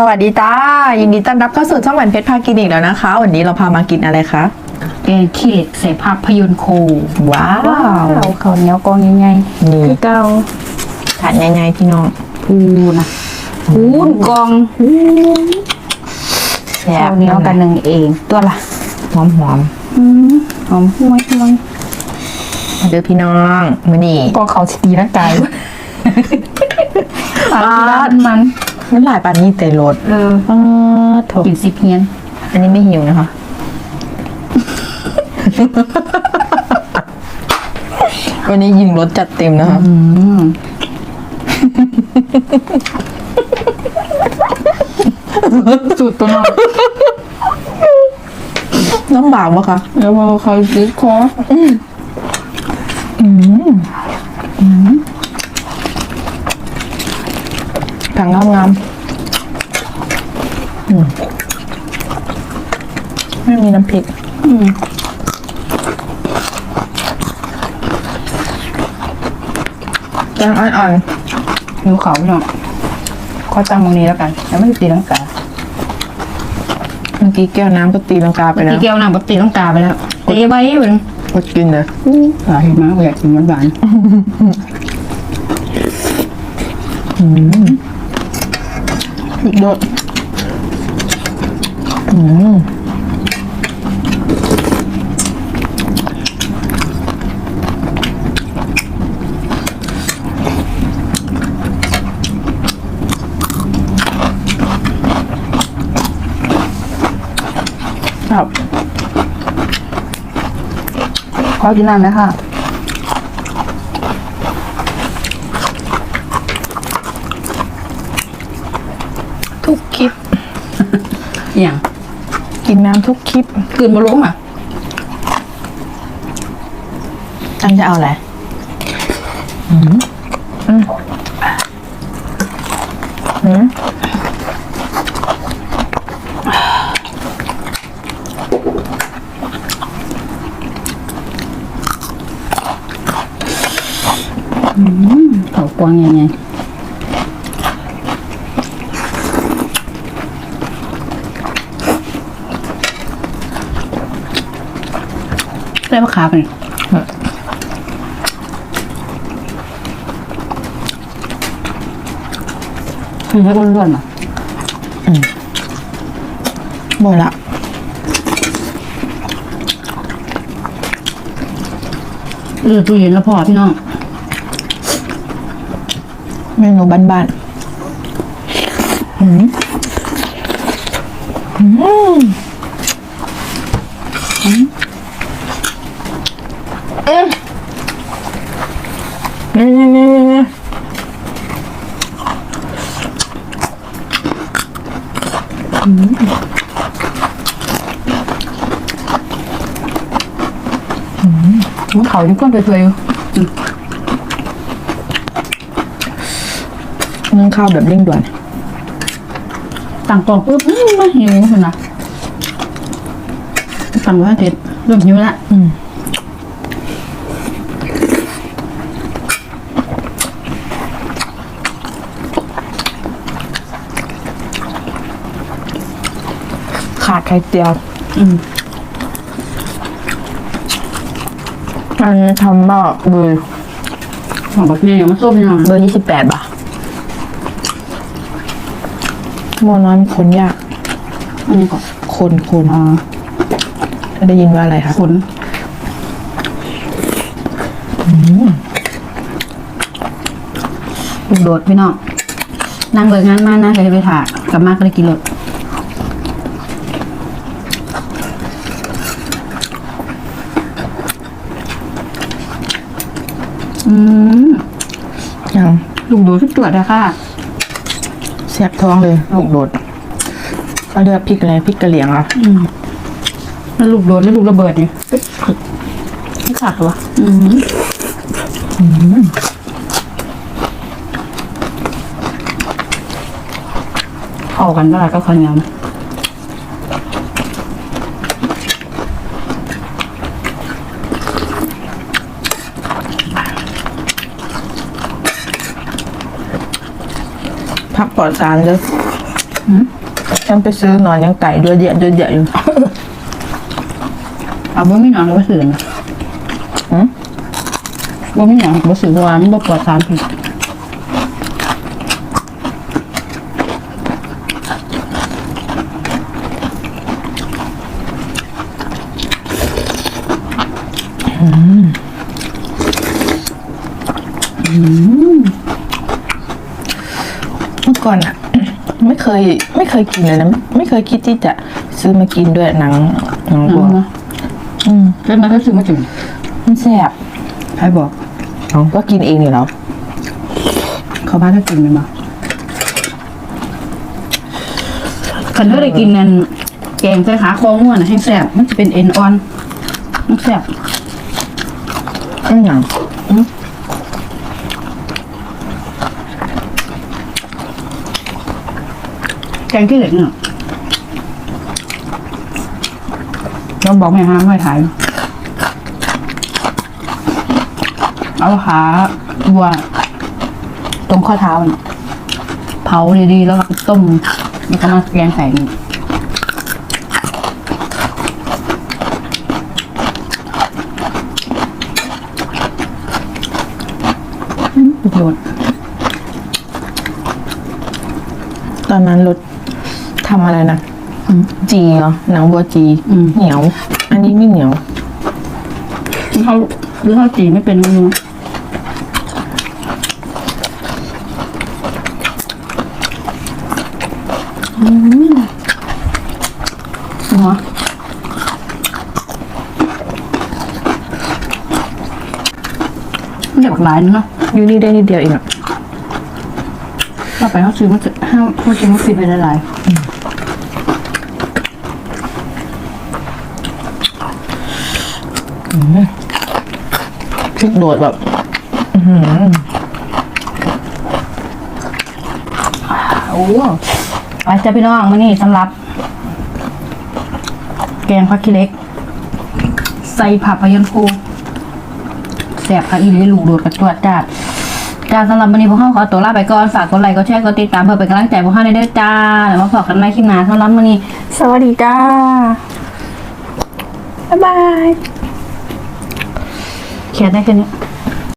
สวัสดีจ้ายินดีต้อนรับเข้าสู่ช่องหวานเพชรพากินอีกแล้วนะคะ วันนี้เราพามากินอะไรคะแกงขี้เหล็กใส่ภาพยนตร์โคว้าวเอาข้าวเหนียวกองยังไงนี่คือเก่าทานง่ายๆพี่น้องพูนะพูนกองแซ่ข้าบวเหนียวกันหนึ่งเองตัวละหอมหอมอืมหอมห้วยห้วยๆมาเด้อพี่น้องมื้อนี้ก็เขาสตีร่างกายปาดาน มันน้ำลายปานนี้เตรสเอออ้าโถกินสิเพียน อันนี้ไม่หิวนะคะ วันนี้ยิงรสจัดเต็มนะคะอืมสูตรตัวน้อยน้ำบากปะคะแล้วพอเขาซื้อคอผังงามงามอืม ไม่มีน้ำพริกอืมแกงอ่อนหิวเขาพี่น้องขอตั้งตรงนี้แล้วกันแล้วไม่ตีลังกาๆเมื่อกี้แก้วน้ำก็ตีลังกาไปแล้ว พี่แก้วน้ำปกติต้องกาไปแล้วเตะไว้เหมือนกดกินเลยสาเหตุมากอยากกินหวานโดดอืม ครับๆขอกินน้ำนะค่ะทุกคลิป อย่าง กินน้ำทุกคลิปกลืนบะลงอะตั้งจะเอาอะไรอืมอืมอืมเขากวางยังไง ได้ปะขาเป็นคือให้อ้วนๆอะหมดละเออตู้เย็นแล้วพอพี่น้องเมนูบ้านๆอืมอืมอืมเอ๊ะนี่นี่นี่นี่นี่ เขาที่ก้นเปื่อยนึ่งข้าวแบบเร่งด่วนต่างกล่องปุ๊บอือมาหิวเห็นไหมต่างว่าเด็ดเริ่มหิวละอืมขาดไข่เจียวอืม อันนี้ทำมาเบอร์ของแบบนี้ยังมาส้มยังเบอร์ยี่สิบแปดบาทโมน้อยมันคนยากอันนี้ก่อนคนคนอ่าได้ยินว่าอะไรคะขนลูกโดดพี่น้องนั่งเบิกงานมานะเคยไปถ่ายกลับมาก็เลยกินรถ อืมยังลูกโดดทุกตัวเลยค่ะ แซ่บท้องเลยลูกโดดเขาเรียกพริกอะไรพริกกะเหรี่ยงเหรอะอืมแล้วลูกโดดแล้วลูกระเบิดเนี่ยไม่ขาดวะอืมเข้ากันก็แล้วก็ข้าวเหนียวนะ ปลอดสารเลยอืมฉันไปซื้อหนอนยังไก่เดือดเดียดเดือดเดียดอยู่เอาบ่ไม่นอนก็บ่สื่อนะหืมบ่ไม่นอนบ่สื่อเพราะว่ามันบ่ปลอดสารพิษ เมื่อก่อนอะไม่เคยไม่เคยกินเลยนะไม่เคยคิดที่จะซื้อมากินด้วยหนังหนังวัวนะอืมแล้วมันก็ซื้อมากินมันแซ่บใครบอกเอาก็กินเองอยู่แล้วเขาพาถ้ากินมันมาคันถ้าได้กินนั่นแกงใส่ขาคอง่วนน่ะให้แซ่บมันจะเป็นเอ็นออนมันแซ่บอืมหนัง แกงที่เหล็กเนี่ยเราบอกแม่ห้ามไม่ถ่าย เอาขาวัวตรงข้อเท้าน่ะเผาดีๆ แล้วก็ต้ม แล้วก็มาแกงใส่นี่ประโยชน์ตอนนั้นรถ ทำอะไรนะอืมจีเหรอหนังวัวจีอืมเหนียว อันนี้ไม่เหนียวเขาหรือเขาจีไม่เป็นไม่รู้อืมหัวเด็กหลายเนาะอยู่นี่ได้นิดเดียวเองอะต่อไปเขาซื้อมาจะห้าเขาซื้อมาฟิตไปหลาย พริกโดดแบบอืออๆโอ้อาจจะพี่น้องมานี่สำหรับ แกงผักขี้เล็ก ใส่ผักพะยันฟูแสบผักอีหลีลูกโดดกระจวดจ้าจ้าสำหรับวันนี้พวกเขาขอตัวลาไปก่อน ฝากกดไลค์กดแชร์กดติดตามเพื่อเป็นกำลังใจพวกเขาในเด้อจ้าแล้วมาพบกันใหม่คลิปหน้าสำหรับวันนี้ สวัสดีจ้า บ๊ายบาย เขียนได้แค่นี้